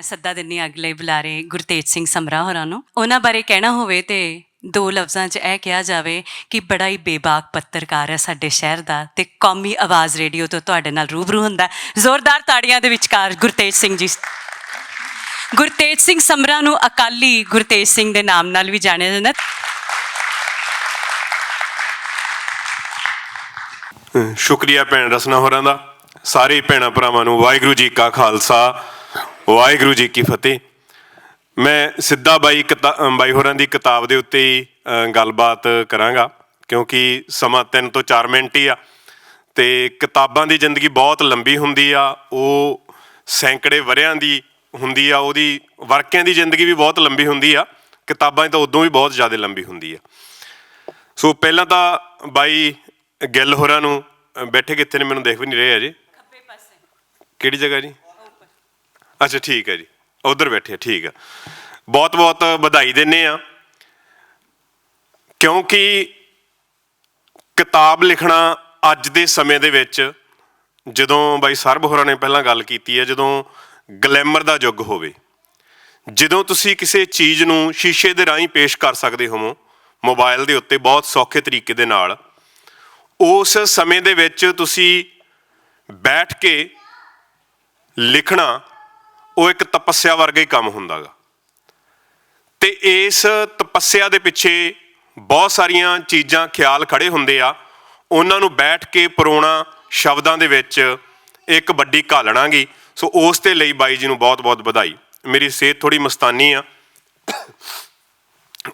ਮੈਂ ਸੱਦਾ ਦਿੰਨੀ ਅਗਲੇ ਬੁਲਾਰੇ ਗੁਰਤੇਜ ਸਿੰਘ ਸਮਰਾ ਹੋਰਾਂ ਨੂੰ। ਉਹਨਾਂ ਬਾਰੇ ਕਹਿਣਾ ਹੋਵੇ ਤੇ ਦੋ ਲਫ਼ਜ਼ਾਂ 'ਚ ਇਹ ਕਿਹਾ ਜਾਵੇ ਕਿ ਬੜਾ ਹੀ ਬੇਬਾਕ ਪੱਤਰਕਾਰ ਹੈ ਸਾਡੇ ਸ਼ਹਿਰ ਦਾ ਤੇ ਕੌਮੀ ਆਵਾਜ਼ ਰੇਡੀਓ ਤੋਂ ਤੁਹਾਡੇ ਨਾਲ ਰੂਬਰੂ ਹੁੰਦਾ ਜ਼ੋਰਦਾਰ ਤਾੜੀਆਂ ਦੇ ਵਿਚਕਾਰ ਗੁਰਤੇਜ ਸਿੰਘ ਜੀ। ਗੁਰਤੇਜ ਸਿੰਘ ਸਮਰਾ ਨੂੰ ਅਕਾਲੀ ਗੁਰਤੇਜ ਸਿੰਘ ਦੇ ਨਾਮ ਨਾਲ ਵੀ ਜਾਣਿਆ ਜਾਂਦਾ ਸ਼ੁਕਰੀਆ ਭੈਣ ਰਸਨਾ ਹੋਰਾਂ ਦਾ। ਸਾਰੇ ਭੈਣਾਂ ਭਰਾਵਾਂ ਨੂੰ ਵਾਹਿਗੁਰੂ ਜੀ ਕਾ ਖਾਲਸਾ। ਵਾਹਿਗੁਰੂ ਜੀ ਕੀ ਫਤਿਹ। ਮੈਂ ਸਿੱਧਾ ਬਾਈ ਬਾਈ ਹੋਰਾਂ ਦੀ ਕਿਤਾਬ ਦੇ ਉੱਤੇ ਹੀ ਗੱਲਬਾਤ ਕਰਾਂਗਾ ਕਿਉਂਕਿ ਸਮਾਂ 3 ਤੋਂ 4 ਮਿੰਟ ਹੀ ਆ। ਤੇ ਕਿਤਾਬਾਂ ਦੀ ਜ਼ਿੰਦਗੀ ਬਹੁਤ ਲੰਬੀ ਹੁੰਦੀ ਆ ਉਹ ਸੈਂਕੜੇ ਵਰਿਆਂ ਦੀ ਹੁੰਦੀ ਆ ਉਹਦੀ ਵਰਕਿਆਂ ਦੀ ਜ਼ਿੰਦਗੀ ਵੀ ਬਹੁਤ ਲੰਬੀ ਹੁੰਦੀ ਆ ਕਿਤਾਬਾਂ ਤਾਂ ਉਦੋਂ ਵੀ ਬਹੁਤ ਜ਼ਿਆਦਾ ਲੰਬੀ ਹੁੰਦੀ ਆ। ਸੋ ਪਹਿਲਾਂ ਤਾਂ ਬਾਈ ਗਿੱਲ ਹੋਰਾਂ ਨੂੰ ਬੈਠੇ ਕਿੱਥੇ ਨੇ ਮੈਨੂੰ ਦੇਖ ਵੀ ਨਹੀਂ ਰਹੇ ਅਜੇ। ਕਿਹੜੀ ਜਗ੍ਹਾ ਜੀ? ਅੱਛਾ ਠੀਕ ਹੈ ਜੀ। ਉਧਰ ਬੈਠੇ ਆ, ਠੀਕ ਆ। ਬਹੁਤ ਬਹੁਤ ਵਧਾਈ ਦਿੰਨੇ ਆ ਕਿਉਂਕਿ ਕਿਤਾਬ ਲਿਖਣਾ ਅੱਜ ਦੇ ਸਮੇਂ ਦੇ ਵਿੱਚ ਜਦੋਂ ਬਾਈ ਸਰਬ ਹੋਰਾਂ ਨੇ ਪਹਿਲਾਂ ਗੱਲ ਕੀਤੀ ਹੈ ਜਦੋਂ ਗਲੈਮਰ ਦਾ ਯੁੱਗ ਹੋਵੇ ਜਦੋਂ ਤੁਸੀਂ ਕਿਸੇ ਚੀਜ਼ ਨੂੰ ਸ਼ੀਸ਼ੇ ਦੇ ਰਾਹੀਂ ਪੇਸ਼ ਕਰ ਸਕਦੇ ਹੋਵੋ ਮੋਬਾਈਲ ਦੇ ਉੱਤੇ ਬਹੁਤ ਸੌਖੇ ਤਰੀਕੇ ਦੇ ਨਾਲ ਉਸ ਸਮੇਂ ਦੇ ਵਿੱਚ ਤੁਸੀਂ ਬੈਠ ਕੇ ਲਿਖਣਾ ਉਹ ਇੱਕ ਤਪੱਸਿਆ ਵਰਗਾ ਹੀ ਕੰਮ ਹੁੰਦਾਗਾ। ਤੇ ਇਸ ਤਪੱਸਿਆ ਦੇ ਪਿੱਛੇ ਬਹੁਤ ਸਾਰੀਆਂ ਚੀਜ਼ਾਂ ਖਿਆਲ ਖੜੇ ਹੁੰਦੇ ਆ। ਉਹਨਾਂ ਨੂੰ ਬੈਠ ਕੇ ਪਰੋਣਾ ਸ਼ਬਦਾਂ ਦੇ ਵਿੱਚ ਇੱਕ ਵੱਡੀ ਘਾਲਣਾਗੀ। ਸੋ ਉਸ ਤੇ ਲਈ ਬਾਈ ਜੀ ਨੂੰ ਬਹੁਤ-ਬਹੁਤ ਵਧਾਈ। ਮੇਰੀ ਸਿਹਤ ਥੋੜੀ ਮਸਤਾਨੀ ਆ।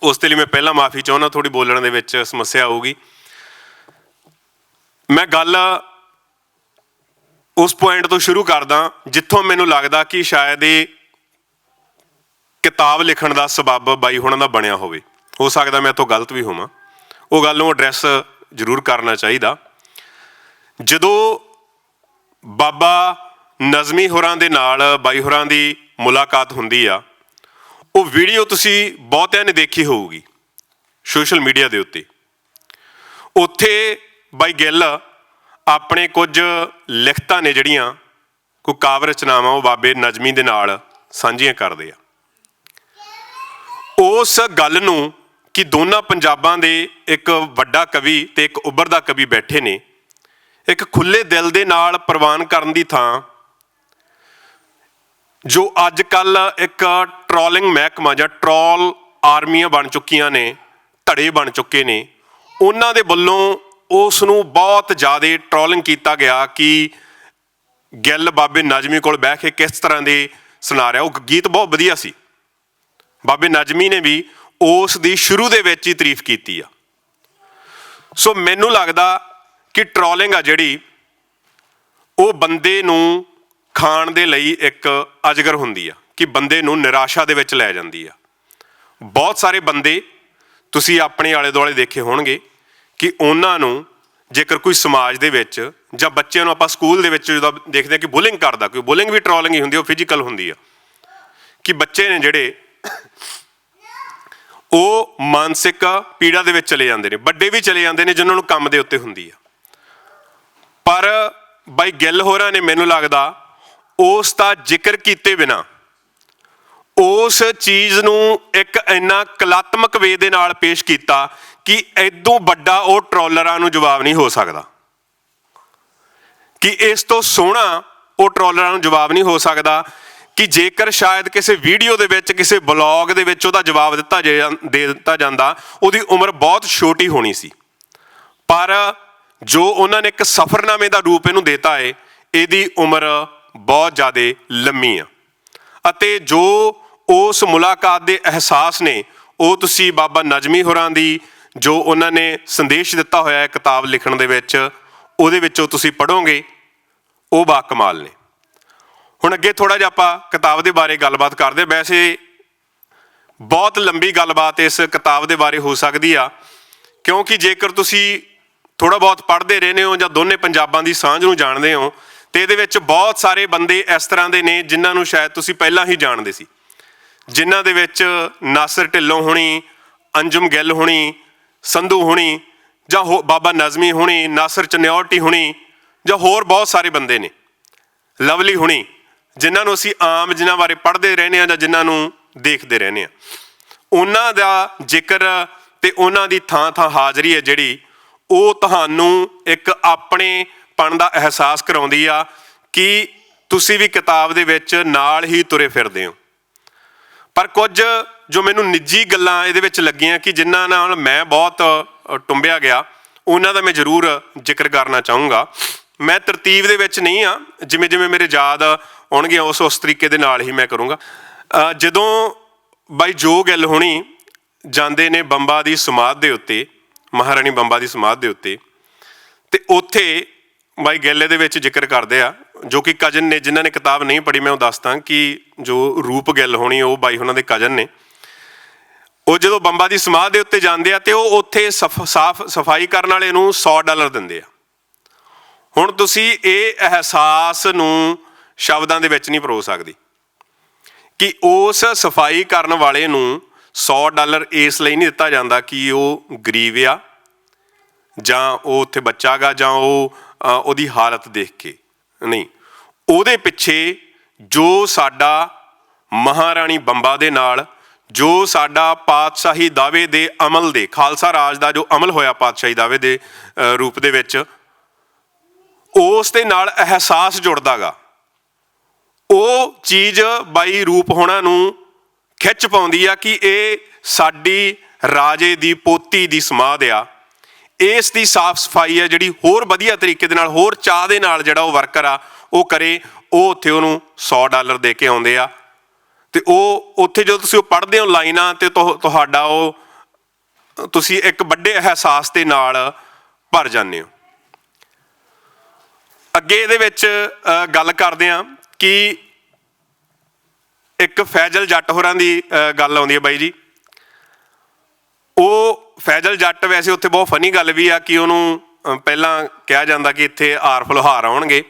ਉਸ ਦੇ ਲਈ ਮੈਂ ਪਹਿਲਾਂ ਮਾਫੀ ਚਾਹੁੰਦਾ ਥੋੜੀ ਬੋਲਣ ਦੇ ਵਿੱਚ ਸਮੱਸਿਆ ਆਊਗੀ। ਮੈਂ ਗੱਲ ਉਸ ਪੁਆਇੰਟ ਤੋਂ ਸ਼ੁਰੂ ਕਰਦਾ, ਜਿੱਥੋਂ ਮੈਨੂੰ ਲੱਗਦਾ ਕਿ ਸ਼ਾਇਦ ਇਹ ਕਿਤਾਬ ਲਿਖਣ ਦਾ ਸਬਬ ਬਾਈ ਹੁਣਾਂ ਦਾ ਬਣਿਆ ਹੋਵੇ। ਹੋ ਸਕਦਾ ਮੈਂ ਤੋਂ ਗਲਤ ਵੀ ਹੋਵਾਂ। ਉਹ ਗੱਲ ਨੂੰ ਐਡਰੈਸ ਜ਼ਰੂਰ ਕਰਨਾ ਚਾਹੀਦਾ। ਜਦੋਂ ਬਾਬਾ ਨਜ਼ਮੀ ਹੋਰਾਂ ਦੇ ਨਾਲ, ਬਾਈ ਹੋਰਾਂ ਦੀ ਮੁਲਾਕਾਤ ਹੁੰਦੀ ਆ, ਉਹ ਵੀਡੀਓ ਤੁਸੀਂ ਬਹੁਤਿਆਂ ਨੇ ਦੇਖੀ ਹੋਊਗੀ ਸੋਸ਼ਲ ਮੀਡੀਆ ਦੇ ਉੱਤੇ। ਉੱਥੇ ਬਾਈ ਗਿੱਲ ਆਪਣੇ ਕੁਝ ਲਿਖਤਾਂ ਨੇ ਜਿਹੜੀਆਂ, ਕੋਈ ਕਾਵਿ ਰਚਨਾਵਾਂ ਉਹ ਬਾਬੇ ਨਜਮੀ ਦੇ ਨਾਲ ਸਾਂਝੀਆਂ ਕਰਦੇ ਆ। ਉਸ ਗੱਲ ਨੂੰ ਕਿ ਦੋਨਾਂ ਪੰਜਾਬਾਂ ਦੇ ਇੱਕ ਵੱਡਾ ਕਵੀ ਤੇ ਇੱਕ ਉੱਭਰਦਾ ਕਵੀ ਬੈਠੇ ਨੇ, ਇੱਕ ਖੁੱਲੇ ਦਿਲ ਦੇ ਨਾਲ ਪ੍ਰਵਾਨ ਕਰਨ ਦੀ ਥਾਂ, ਜੋ ਅੱਜ ਕੱਲ ਇੱਕ ਟਰੋਲਿੰਗ ਮਹਿਕਮਾ ਜਾਂ ਟਰੋਲ ਆਰਮੀਆਂ ਬਣ ਚੁੱਕੀਆਂ ਨੇ, ਧੜੇ ਬਣ ਚੁੱਕੇ ਨੇ, ਉਹਨਾਂ ਦੇ ਵੱਲੋਂ ਉਸ ਨੂੰ ਬਹੁਤ ਜ਼ਿਆਦਾ ਟ੍ਰੋਲਿੰਗ ਕੀਤਾ ਗਿਆ ਕਿ ਗਿੱਲ ਬਾਬੇ ਨਜਮੀ ਕੋਲ ਬਹਿ ਕੇ ਕਿਸ ਤਰ੍ਹਾਂ ਦੇ ਸੁਣਾ ਰਿਹਾ। ਉਹ ਗੀਤ ਬਹੁਤ ਵਧੀਆ ਸੀ। ਬਾਬੇ ਨਜਮੀ ਨੇ ਵੀ ਉਸ ਦੀ ਸ਼ੁਰੂ ਦੇ ਵਿੱਚ ਹੀ ਤਾਰੀਫ ਕੀਤੀ ਆ। ਸੋ ਮੈਨੂੰ ਲੱਗਦਾ ਕਿ ਟ੍ਰੋਲਿੰਗ ਆ ਜਿਹੜੀ, ਉਹ ਬੰਦੇ ਨੂੰ ਖਾਣ ਦੇ ਲਈ ਇੱਕ ਅਜਗਰ ਹੁੰਦੀ ਆ ਕਿ ਬੰਦੇ ਨੂੰ ਨਿਰਾਸ਼ਾ ਦੇ ਵਿੱਚ ਲੈ ਜਾਂਦੀ ਆ। ਬਹੁਤ ਸਾਰੇ ਬੰਦੇ ਤੁਸੀਂ ਆਪਣੇ ਆਲੇ ਦੁਆਲੇ ਦੇਖੇ ਹੋਣਗੇ ਕਿ ਉਹਨਾਂ ਨੂੰ ਜੇਕਰ ਕੋਈ ਸਮਾਜ ਦੇ ਵਿੱਚ ਜਾਂ ਬੱਚਿਆਂ ਨੂੰ ਆਪਾਂ ਸਕੂਲ ਦੇ ਵਿੱਚ ਜਦੋਂ ਦੇਖਦੇ ਹਾਂ ਕਿ ਬੁਲਿੰਗ ਕਰਦਾ, ਕੋਈ ਬੁਲਿੰਗ ਵੀ ਟ੍ਰੋਲਿੰਗ ਹੀ ਹੁੰਦੀ, ਉਹ ਫਿਜ਼ੀਕਲ ਹੁੰਦੀ ਆ, ਕਿ ਬੱਚੇ ਨੇ ਜਿਹੜੇ ਉਹ ਮਾਨਸਿਕ ਪੀੜਾ ਦੇ ਵਿੱਚ ਚਲੇ ਜਾਂਦੇ ਨੇ, ਵੱਡੇ ਵੀ ਚਲੇ ਜਾਂਦੇ ਨੇ, ਜਿਨ੍ਹਾਂ ਨੂੰ ਕੰਮ ਦੇ ਉੱਤੇ ਹੁੰਦੀ ਆ। ਪਰ ਬਾਈ ਗਿੱਲ ਹੋਰਾਂ ਨੇ ਮੈਨੂੰ ਲੱਗਦਾ ਉਸ ਦਾ ਜ਼ਿਕਰ ਕੀਤੇ ਬਿਨਾ ਉਸ ਚੀਜ਼ ਨੂੰ ਇੱਕ ਇੰਨਾ ਕਲਾਤਮਕ ਵੇ ਦੇ ਨਾਲ ਪੇਸ਼ ਕੀਤਾ ਕਿ ਐਦੋਂ ਵੱਡਾ ਉਹ ਟਰੋਲਰਾਂ ਨੂੰ ਜਵਾਬ ਨਹੀਂ ਹੋ ਸਕਦਾ। ਕਿ ਇਸ ਤੋਂ ਸੋਹਣਾ ਉਹ ਟਰੋਲਰਾਂ ਨੂੰ ਜਵਾਬ ਨਹੀਂ ਹੋ ਸਕਦਾ ਕਿ ਜੇਕਰ ਸ਼ਾਇਦ ਕਿਸੇ ਵੀਡੀਓ ਦੇ ਵਿੱਚ, ਕਿਸੇ ਬਲੌਗ ਦੇ ਵਿੱਚ ਉਹਦਾ ਜਵਾਬ ਦਿੱਤਾ ਜੇ- ਦੇ ਦਿੱਤਾ ਜਾਂਦਾ, ਉਹਦੀ ਉਮਰ ਬਹੁਤ ਛੋਟੀ ਹੋਣੀ ਸੀ। ਪਰ ਜੋ ਉਹਨਾਂ ਨੇ ਇੱਕ ਸਫਰਨਾਮੇ ਦਾ ਰੂਪ ਇਹਨੂੰ ਦਿੱਤਾ ਹੈ ਇਹਦੀ ਉਮਰ ਬਹੁਤ ਜ਼ਿਆਦਾ ਲੰਮੀ ਆ। ਅਤੇ ਜੋ ਉਸ ਮੁਲਾਕਾਤ ਦੇ ਅਹਿਸਾਸ ਨੇ, ਉਹ ਤੁਸੀਂ ਬਾਬਾ ਨਜਮੀ ਹੋਰਾਂ ਦੀ ਜੋ ਉਹਨਾਂ ਨੇ ਸੰਦੇਸ਼ ਦਿੱਤਾ ਹੋਇਆ ਹੈ ਕਿਤਾਬ ਲਿਖਣ ਦੇ ਵਿੱਚ, ਉਹਦੇ ਵਿੱਚੋਂ ਤੁਸੀਂ ਪੜੋਗੇ ਉਹ ਬਾ ਕਮਾਲ ਨੇ। ਹੁਣ ਅੱਗੇ ਥੋੜਾ ਜਿਹਾ ਆਪਾਂ ਕਿਤਾਬ ਦੇ ਬਾਰੇ ਗੱਲਬਾਤ ਕਰਦੇ ਵੈਸੇ ਬਹੁਤ ਲੰਬੀ ਗੱਲਬਾਤ ਇਸ ਕਿਤਾਬ ਦੇ ਬਾਰੇ ਹੋ ਸਕਦੀ ਆ, ਕਿਉਂਕਿ ਜੇਕਰ ਤੁਸੀਂ ਥੋੜਾ ਬਹੁਤ ਪੜ੍ਹਦੇ ਰਹਿੰਦੇ ਹੋ ਜਾਂ ਦੋਨੇ ਪੰਜਾਬਾਂ ਦੀ ਸਾਂਝ ਨੂੰ ਜਾਣਦੇ ਹੋ, ਤੇ ਇਹਦੇ ਵਿੱਚ ਬਹੁਤ ਸਾਰੇ ਬੰਦੇ ਇਸ ਤਰ੍ਹਾਂ ਦੇ ਨੇ ਜਿਨ੍ਹਾਂ ਨੂੰ ਸ਼ਾਇਦ ਤੁਸੀਂ ਪਹਿਲਾਂ ਹੀ ਜਾਣਦੇ ਸੀ। ਜਿਨ੍ਹਾਂ ਦੇ ਵਿੱਚ ਨਾਸਰ ਢਿੱਲੋਂ ਹੋਣੀ, ਅੰਜਮ ਗਿੱਲ ਹੋਣੀ ਸੰਧੂ ਹੋਣੀ ਜਾਂ ਹੋ- ਬਾਬਾ ਨਜ਼ਮੀ ਹੋਣੀ, ਨਾਸਰ ਚਨਿਓਰਟੀ ਹੁਣੀ ਜਾਂ ਹੋਰ ਬਹੁਤ ਸਾਰੇ ਬੰਦੇ ਨੇ। ਲਵਲੀ ਹੁਣੀ, ਜਿਨ੍ਹਾਂ ਨੂੰ ਅਸੀਂ ਆਮ ਜਿਨ੍ਹਾਂ ਬਾਰੇ ਪੜ੍ਹਦੇ ਰਹਿੰਦੇ ਆ ਜਾਂ ਜਿਨ੍ਹਾਂ ਨੂੰ ਦੇਖਦੇ ਰਹਿੰਦੇ ਆ ਉਹਨਾਂ ਦਾ ਜ਼ਿਕਰ ਤੇ ਉਹਨਾਂ ਦੀ ਥਾਂ ਥਾਂ ਹਾਜ਼ਰੀ ਹੈ ਜਿਹੜੀ ਉਹ ਤੁਹਾਨੂੰ ਇੱਕ ਆਪਣੇ ਪਣ ਦਾ ਅਹਿਸਾਸ ਕਰਾਉਂਦੀ ਆ ਕਿ ਤੁਸੀਂ ਵੀ ਕਿਤਾਬ ਦੇ ਵਿੱਚ ਨਾਲ ਹੀ ਤੁਰੇ ਫਿਰਦੇ ਹੋ। ਪਰ ਕੁਝ ਜੋ ਮੈਨੂੰ ਨਿੱਜੀ ਗੱਲਾਂ ਇਹਦੇ ਵਿੱਚ ਲੱਗੀਆਂ ਕਿ ਜਿਨ੍ਹਾਂ ਨਾਲ ਮੈਂ ਬਹੁਤ ਟੁੰਬਿਆ ਗਿਆ, ਉਹਨਾਂ ਦਾ ਮੈਂ ਜ਼ਰੂਰ ਜ਼ਿਕਰ ਕਰਨਾ ਚਾਹੂੰਗਾ। ਮੈਂ ਤਰਤੀਬ ਦੇ ਵਿੱਚ ਨਹੀਂ ਆ, ਜਿਵੇਂ ਜਿਵੇਂ ਮੇਰੇ ਯਾਦ ਆਉਣਗੇ, ਉਸ ਉਸ ਤਰੀਕੇ ਦੇ ਨਾਲ ਹੀ ਮੈਂ ਕਰੂੰਗਾ। ਜਦੋਂ ਬਾਈ ਜੋ ਗੱਲ ਹੋਣੀ, ਜਾਂਦੇ ਨੇ ਬੰਬਾ ਦੀ ਸਮਾਧ ਦੇ ਉੱਤੇ, ਮਹਾਰਾਣੀ ਬੰਬਾ ਦੀ ਸਮਾਧ ਦੇ ਉੱਤੇ, ਤੇ ਉੱਥੇ ਬਾਈ ਗੈਲੇ ਦੇ ਵਿੱਚ ਜ਼ਿਕਰ ਕਰਦੇ ਆ, ਜੋ ਕਿ ਕਜਨ ਨੇ, ਜਿਨ੍ਹਾਂ ਨੇ ਕਿਤਾਬ ਨਹੀਂ ਪੜ੍ਹੀ, ਮੈਂ ਉਹ ਦੱਸਦਾ ਕਿ ਜੋ ਰੂਪ ਗਿੱਲ ਹੋਣੀ, ਉਹ ਬਾਈ ਉਹਨਾਂ ਦੇ ਕਜਨ ਨੇ। ਉਹ ਜਦੋਂ ਬੰਬਾ ਦੀ ਸਮਾਧ ਦੇ ਉੱਤੇ ਜਾਂਦੇ ਆ ਤੇ ਉਹ ਉੱਥੇ ਸਫ- ਸਾਫ਼ ਸਫ਼ਾਈ ਕਰਨ ਵਾਲੇ ਨੂੰ 100 ਡਾਲਰ ਦਿੰਦੇ ਆ। ਹੁਣ ਤੁਸੀਂ ਇਹ ਅਹਿਸਾਸ ਨੂੰ ਸ਼ਬਦਾਂ ਦੇ ਵਿੱਚ ਨਹੀਂ ਪਰੋ ਸਕਦੀ ਕਿ ਉਸ ਸਫ਼ਾਈ ਕਰਨ ਵਾਲੇ ਨੂੰ 100 ਡਾਲਰ ਇਸ ਲਈ ਨਹੀਂ ਦਿੱਤਾ ਜਾਂਦਾ ਕਿ ਉਹ ਗਰੀਬ ਆ ਜਾਂ ਉਹ ਉੱਥੇ ਬੱਚਾ ਗਾ ਜਾਂ ਉਹ ਉਹਦੀ ਹਾਲਤ ਦੇਖ ਕੇ। ਨਹੀਂ, ਉਹਦੇ ਪਿੱਛੇ ਜੋ ਸਾਡਾ ਮਹਾਰਾਣੀ ਬੰਬਾ ਦੇ ਨਾਲ ਜੋ ਸਾਡਾ ਪਾਤਸ਼ਾਹੀ ਦਾਅਵੇ ਦੇ ਅਮਲ ਦੇ, ਖਾਲਸਾ ਰਾਜ ਦਾ ਜੋ ਅਮਲ ਹੋਇਆ ਪਾਤਸ਼ਾਹੀ ਦਾਅਵੇ ਦੇ ਰੂਪ ਦੇ ਵਿੱਚ, ਉਸ ਦੇ ਨਾਲ ਅਹਿਸਾਸ ਜੁੜਦਾਗਾ। ਉਹ ਚੀਜ਼ ਬਾਈ ਰੂਪ ਹੋਣਾ ਨੂੰ ਖਿੱਚ ਪਾਉਂਦੀ ਆ ਕਿ ਇਹ ਸਾਡੀ ਰਾਜੇ ਦੀ ਪੋਤੀ ਦੀ ਸਮਾਧ ਆ। ਇਸ ਦੀ ਸਾਫ਼ ਸਫ਼ਾਈ ਆ ਜਿਹੜੀ ਹੋਰ ਵਧੀਆ ਤਰੀਕੇ ਦੇ ਨਾਲ, ਹੋਰ ਚਾਹ ਦੇ ਨਾਲ ਜਿਹੜਾ ਉਹ ਵਰਕਰ ਆ, ਉਹ ਕਰੇ, ਉਹ ਉੱਥੇ ਉਹਨੂੰ 100 ਡਾਲਰ ਦੇ ਕੇ ਆਉਂਦੇ ਆ। ਤੇ ਉਹ ਉੱਥੇ ਜਦੋਂ ਤੁਸੀਂ ਉਹ ਪੜ੍ਹਦੇ ਹੋ ਲਾਈਨਾਂ ਤੇ ਤੁਹ- ਤੁਹਾਡਾ ਉਹ, ਤੁਸੀਂ ਇੱਕ ਵੱਡੇ ਅਹਿਸਾਸ ਦੇ ਨਾਲ ਭਰ ਜਾਂਦੇ ਹੋ। ਅੱਗੇ ਇਹਦੇ ਵਿੱਚ ਗੱਲ ਕਰਦੇ ਆ ਕਿ ਇੱਕ ਫੈਜ਼ਲ ਜੱਟ ਹੋਰਾਂ ਦੀ ਗੱਲ ਆਉਂਦੀ ਹੈ ਬਾਈ ਜੀ। ਉਹ ਫੈਜ਼ਲ ਜੱਟ ਵੈਸੇ ਉੱਥੇ ਬਹੁਤ ਫਨੀ ਗੱਲ ਵੀ ਆ ਕਿ ਉਹਨੂੰ ਪਹਿਲਾਂ ਕਿਹਾ ਜਾਂਦਾ ਕਿ ਇੱਥੇ ਆਰ ਲੋਹਾਰ ਆਉਣਗੇ,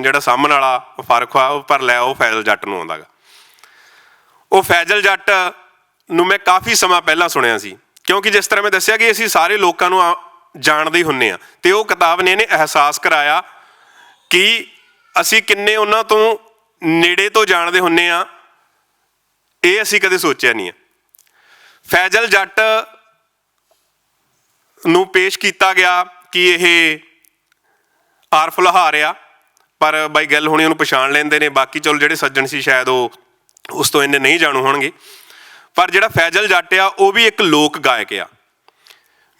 ਜਿਹੜਾ ਸਾਹਮਣ ਵਾਲਾ ਫ਼ਰਕ ਆ, ਉਹ ਪਰ ਲੈ ਉਹ ਫੈਜ਼ਲ ਜੱਟ ਨੂੰ ਆਉਂਦਾਗਾ ਉਹ ਫੈਜ਼ਲ ਜੱਟ ਨੂੰ ਮੈਂ ਕਾਫੀ ਸਮਾਂ ਪਹਿਲਾਂ ਸੁਣਿਆ ਸੀ। ਕਿਉਂਕਿ ਜਿਸ ਤਰ੍ਹਾਂ ਮੈਂ ਦੱਸਿਆ ਕਿ ਅਸੀਂ ਸਾਰੇ ਲੋਕਾਂ ਨੂੰ ਆ- ਜਾਣਦੇ ਹੀ ਹੁੰਨੇ ਆ ਤੇ ਉਹ ਕਿਤਾਬ ਨੇ ਇਹਨੇ ਅਹਿਸਾਸ ਕਰਾਇਆ ਕਿ ਅਸੀਂ ਕਿੰਨੇ ਉਹਨਾਂ ਤੋਂ ਨੇੜੇ ਤੋਂ ਜਾਣਦੇ ਹੁੰਨੇ ਆ ਇਹ ਅਸੀਂ ਕਦੇ ਸੋਚਿਆ ਨਹੀਂ ਹੈ। ਫੈਜ਼ਲ ਜੱਟ ਨੂੰ ਪੇਸ਼ ਕੀਤਾ ਗਿਆ ਕਿ ਇਹ ਆਰਫ ਲਹਾਰ ਆ। ਪਰ ਬਾਈ ਗੱਲ ਹੋਣੀ ਉਹਨੂੰ ਪਛਾਣ ਲੈਂਦੇ ਨੇ। ਬਾਕੀ ਚਲੋ ਜਿਹੜੇ ਸੱਜਣ ਸੀ ਸ਼ਾਇਦ ਉਹ ਉਸ ਤੋਂ ਇੰਨੇ ਨਹੀਂ ਜਾਣੂ ਹੋਣਗੇ। ਪਰ ਜਿਹੜਾ ਫੈਜ਼ਲ ਜੱਟ ਆ, ਉਹ ਵੀ ਇੱਕ ਲੋਕ ਗਾਇਕ ਆ।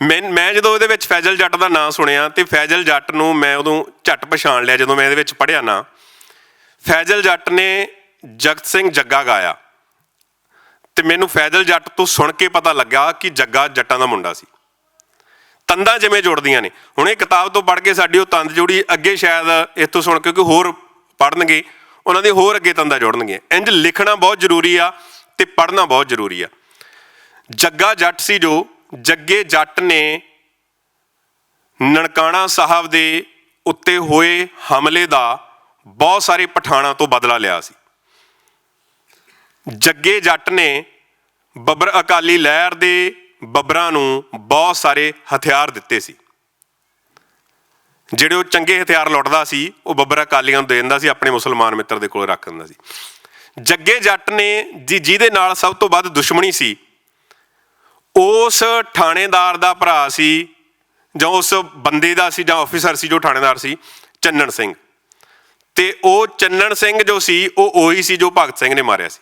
ਮੈਂ ਮੈਂ ਜਦੋਂ ਉਹਦੇ ਵਿੱਚ ਫੈਜ਼ਲ ਜੱਟ ਦਾ ਨਾਮ ਸੁਣਿਆ ਤੇ ਫੈਜ਼ਲ ਜੱਟ ਨੂੰ ਮੈਂ ਉਦੋਂ ਝੱਟ ਪਛਾਣ ਲਿਆ ਜਦੋਂ ਮੈਂ ਇਹਦੇ ਵਿੱਚ ਪੜ੍ਹਿਆ ਨਾ। ਫੈਜ਼ਲ ਜੱਟ ਨੇ ਜਗਤ ਸਿੰਘ ਜੱਗਾ ਗਾਇਆ। ਤੇ ਮੈਨੂੰ ਫੈਜ਼ਲ ਜੱਟ ਤੋਂ ਸੁਣ ਕੇ ਪਤਾ ਲੱਗਾ ਕਿ ਜੱਗਾ ਜੱਟਾਂ ਦਾ ਮੁੰਡਾ ਸੀ। ਤੰਦਾਂ ਜਿਵੇਂ ਜੁੜਦੀਆਂ ਨੇ। ਹੁਣ ਇਹ ਕਿਤਾਬ ਤੋਂ ਪੜ੍ਹ ਕੇ ਸਾਡੀ ਉਹ ਤੰਦ ਜੁੜੀ ਅੱਗੇ ਸ਼ਾਇਦ ਇੱਥੋਂ ਸੁਣ ਕੇ ਕੋਈ ਹੋਰ ਪੜ੍ਹਨਗੇ। ਉਹਨਾਂ ਦੇ ਹੋਰ ਅੱਗੇ ਤੰਦਾਂ ਜੁੜਨਗੀਆਂ ਇੰਜ ਲਿਖਣਾ ਬਹੁਤ ਜ਼ਰੂਰੀ ਆ ਤੇ ਪੜ੍ਹਨਾ ਬਹੁਤ ਜ਼ਰੂਰੀ ਆ। ਜੱਗਾ ਜੱਟ ਸੀ ਜੋ, ਜੱਗੇ ਜੱਟ ਨੇ ਨਨਕਾਣਾ ਸਾਹਿਬ ਦੇ ਉੱਤੇ ਹੋਏ ਹਮਲੇ ਦਾ ਬਹੁਤ ਸਾਰੇ ਪਠਾਣਾਂ ਤੋਂ ਬਦਲਾ ਲਿਆ ਸੀ। ਜੱਗੇ ਜੱਟ ਨੇ ਬੱਬਰ ਅਕਾਲੀ ਲਹਿਰ ਦੇ ਬੱਬਰਾਂ ਨੂੰ ਬਹੁਤ ਸਾਰੇ ਹਥਿਆਰ ਦਿੱਤੇ ਸੀ। ਜਿਹੜੇ ਉਹ ਚੰਗੇ ਹਥਿਆਰ ਲੁੱਟਦਾ ਸੀ, ਉਹ ਬੱਬਰ ਅਕਾਲੀਆਂ ਨੂੰ ਦੇ ਦਿੰਦਾ ਸੀ, ਆਪਣੇ ਮੁਸਲਮਾਨ ਮਿੱਤਰ ਦੇ ਕੋਲ ਰੱਖ ਦਿੰਦਾ ਸੀ। ਜੱਗੇ ਜੱਟ ਨੇ ਜੀ, ਜਿਹਦੇ ਨਾਲ ਸਭ ਤੋਂ ਵੱਧ ਦੁਸ਼ਮਣੀ ਸੀ, ਉਸ ਥਾਣੇਦਾਰ ਦਾ ਭਰਾ ਸੀ, ਜਾਂ ਉਸ ਬੰਦੇ ਦਾ ਸੀ, ਜਾਂ ਆਫੀਸਰ ਸੀ ਜੋ ਥਾਣੇਦਾਰ ਸੀ, ਚੰਨਣ ਸਿੰਘ। ਤੇ ਉਹ ਚੰਨਣ ਸਿੰਘ ਜੋ ਸੀ, ਉਹ ਉਹੀ ਸੀ ਜੋ ਭਗਤ ਸਿੰਘ ਨੇ ਮਾਰਿਆ ਸੀ।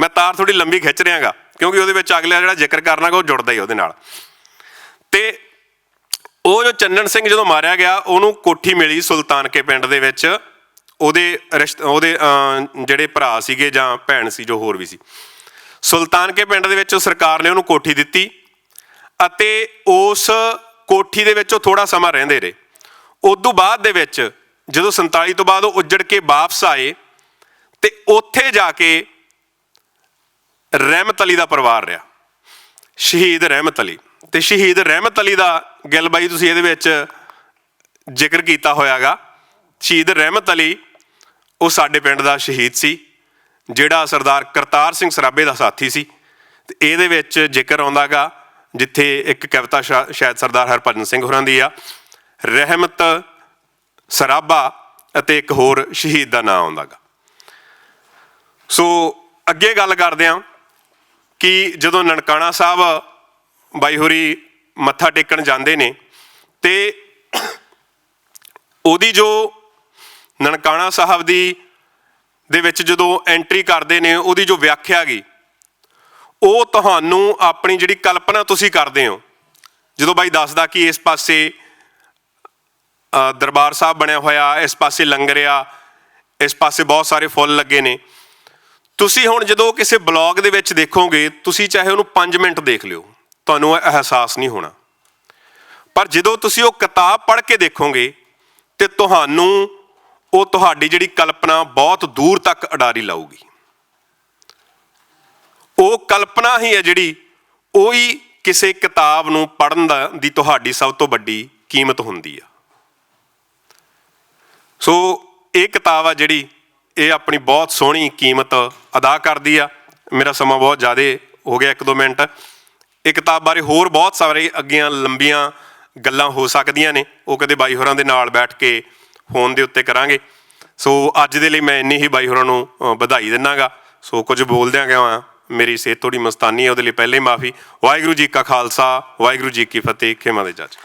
ਮੈਂ ਤਾਰ ਥੋੜੀ ਲੰਬੀ ਖਿੱਚ ਰਿਹਾਗਾ, ਕਿਉਂਕਿ ਉਹਦੇ ਵਿੱਚ ਅਗਲਾ ਜਿਹੜਾ ਜ਼ਿਕਰ ਕਰਨਾਗਾ ਉਹ ਜੁੜਦਾ ਹੀ ਉਹਦੇ ਨਾਲ। ਤੇ ਉਹ ਜੋ ਚੰਨਣ ਸਿੰਘ ਜਦੋਂ ਮਾਰਿਆ ਗਿਆ, ਉਹਨੂੰ ਕੋਠੀ ਮਿਲੀ ਸੁਲਤਾਨ ਕੇ ਪਿੰਡ ਦੇ ਵਿੱਚ। ਉਹਦੇ ਰਿਸ਼ਤ, ਉਹਦੇ ਜਿਹੜੇ ਭਰਾ ਸੀਗੇ ਜਾਂ ਭੈਣ ਸੀ, ਜੋ ਹੋਰ ਵੀ ਸੀ। ਸੁਲਤਾਨ ਕੇ ਪਿੰਡ ਦੇ ਵਿੱਚ ਸਰਕਾਰ ਨੇ ਉਹਨੂੰ ਕੋਠੀ ਦਿੱਤੀ ਅਤੇ ਉਸ ਕੋਠੀ ਦੇ ਵਿੱਚ ਉਹ ਥੋੜਾ ਸਮਾਂ ਰਹਿੰਦੇ ਰਹੇ। ਉਦੋਂ ਬਾਅਦ ਦੇ ਵਿੱਚ, ਜਦੋਂ 47 ਤੋਂ ਬਾਅਦ ਉਹ ਉੱਜੜ ਕੇ ਵਾਪਸ ਆਏ ਤੇ ਉੱਥੇ ਜਾ ਕੇ ਰਹਿਮਤ ਅਲੀ ਦਾ ਪਰਿਵਾਰ ਰਿਹਾ। ਸ਼ਹੀਦ ਰਹਿਮਤ ਅਲੀ। ਤੇ ਸ਼ਹੀਦ ਰਹਿਮਤ ਅਲੀ ਦਾ ਗੱਲ ਬਾਈ ਤੁਸੀਂ ਇਹਦੇ ਵਿੱਚ ਜ਼ਿਕਰ ਕੀਤਾ ਹੋਇਆਗਾ। ਸ਼ਹੀਦ ਰਹਿਮਤ ਅਲੀ, ਉਹ ਸਾਡੇ ਪਿੰਡ ਦਾ ਸ਼ਹੀਦ ਸੀ, ਜਿਹੜਾ ਸਰਦਾਰ ਕਰਤਾਰ ਸਿੰਘ ਸਰਾਬੇ ਦਾ ਸਾਥੀ ਸੀ। ਤੇ ਇਹਦੇ ਵਿੱਚ ਜ਼ਿਕਰ ਆਉਂਦਾਗਾ, ਜਿੱਥੇ ਇੱਕ ਕਵਿਤਾ ਸ਼ਾ- ਸ਼ਾਇਦ ਸਰਦਾਰ ਹਰਭਜਨ ਸਿੰਘ ਹੋਰਾਂ ਦੀ ਆ, ਰਹਿਮਤ ਸਰਾਬਾ ਅਤੇ ਇੱਕ ਹੋਰ ਸ਼ਹੀਦ ਦਾ ਨਾਮ ਆਉਂਦਾਗਾ। ਸੋ ਅੱਗੇ ਗੱਲ ਕਰਦੇ ਹਾਂ ਕਿ ਜਦੋਂ ਨਨਕਾਣਾ ਸਾਹਿਬ ਬਾਈ ਹੋਰੀ ਮੱਥਾ ਟੇਕਣ ਜਾਂਦੇ ਨੇ ਤੇ ਉਹਦੀ ਜੋ ਨਨਕਾਣਾ ਸਾਹਿਬ ਦੀ ਦੇ ਵਿੱਚ ਜਦੋਂ ਐਂਟਰੀ ਕਰਦੇ ਨੇ, ਉਹਦੀ ਜੋ ਵਿਆਖਿਆ ਗਈ ਉਹ ਤੁਹਾਨੂੰ ਆਪਣੀ ਜਿਹੜੀ ਕਲਪਨਾ ਤੁਸੀਂ ਕਰਦੇ ਹੋ। ਜਦੋਂ ਬਾਈ ਦੱਸਦਾ ਕਿ ਇਸ ਪਾਸੇ ਦਰਬਾਰ ਸਾਹਿਬ ਬਣਿਆ ਹੋਇਆ, ਇਸ ਪਾਸੇ ਲੰਗਰ ਆ, ਇਸ ਪਾਸੇ ਬਹੁਤ ਸਾਰੇ ਫੁੱਲ ਲੱਗੇ ਨੇ। ਤੁਸੀਂ ਹੁਣ ਜਦੋਂ ਕਿਸੇ ਬਲੌਗ ਦੇ ਵਿੱਚ ਦੇਖੋਗੇ, ਤੁਸੀਂ ਚਾਹੇ ਉਹਨੂੰ 5 ਮਿੰਟ ਦੇਖ ਲਿਓ। ਤੁਹਾਨੂੰ ਇਹ ਅਹਿਸਾਸ ਨਹੀਂ ਹੋਣਾ। ਪਰ ਜਦੋਂ ਤੁਸੀਂ ਉਹ ਕਿਤਾਬ ਪੜ੍ਹ ਕੇ ਦੇਖੋਗੇ ਤੇ ਤੁਹਾਨੂੰ ਉਹ ਤੁਹਾਡੀ ਜਿਹੜੀ ਕਲਪਨਾ ਬਹੁਤ ਦੂਰ ਤੱਕ ਅਡਾਰੀ ਲਾਊਗੀ। ਉਹ ਕਲਪਨਾ ਹੀ ਹੈ ਜਿਹੜੀ ਉਹੀ ਕਿਸੇ ਕਿਤਾਬ ਨੂੰ ਪੜ੍ਹਨ ਦਾ ਦੀ ਤੁਹਾਡੀ ਸਭ ਤੋਂ ਵੱਡੀ ਕੀਮਤ ਹੁੰਦੀ ਆ। ਸੋ ਇਹ ਕਿਤਾਬ ਆ ਜਿਹੜੀ ਇਹ ਆਪਣੀ ਬਹੁਤ ਸੋਹਣੀ ਕੀਮਤ ਅਦਾ ਕਰਦੀ ਆ। ਮੇਰਾ ਸਮਾਂ ਬਹੁਤ ਜ਼ਿਆਦਾ ਹੋ ਗਿਆ ਇੱਕ ਦੋ ਮਿੰਟ। ਇਹ ਕਿਤਾਬ ਬਾਰੇ ਹੋਰ ਬਹੁਤ ਸਾਰੇ ਅੱਗੀਆਂ ਲੰਬੀਆਂ ਗੱਲਾਂ ਹੋ ਸਕਦੀਆਂ ਨੇ। ਉਹ ਕਦੇ ਬਾਈ ਹੋਰਾਂ ਦੇ ਨਾਲ ਬੈਠ ਕੇ ਫੋਨ ਦੇ ਉੱਤੇ ਕਰਾਂਗੇ। ਸੋ ਅੱਜ ਦੇ ਲਈ ਮੈਂ ਇੰਨੀ ਹੀ ਬਾਈ ਹੋਰਾਂ ਨੂੰ ਅ, ਵਧਾਈ ਦਿੰਨਾਗਾ। ਸੋ ਕੁਝ ਬੋਲਦਿਆਂ ਗਿਆ ਮੇਰੀ ਸਿਹਤ ਥੋੜੀ ਮਸਤਾਨੀ ਹੈ ਉਹਦੇ ਲਈ ਪਹਿਲੇ ਹੀ ਮਾਫੀ। ਵਾਹਿਗੁਰੂ ਜੀ ਕਾ ਖਾਲਸਾ ਵਾਹਿਗੁਰੂ ਜੀ ਕੀ ਫਤਿਹ ਖੇਮਾ ਦੇ ਜੱਜ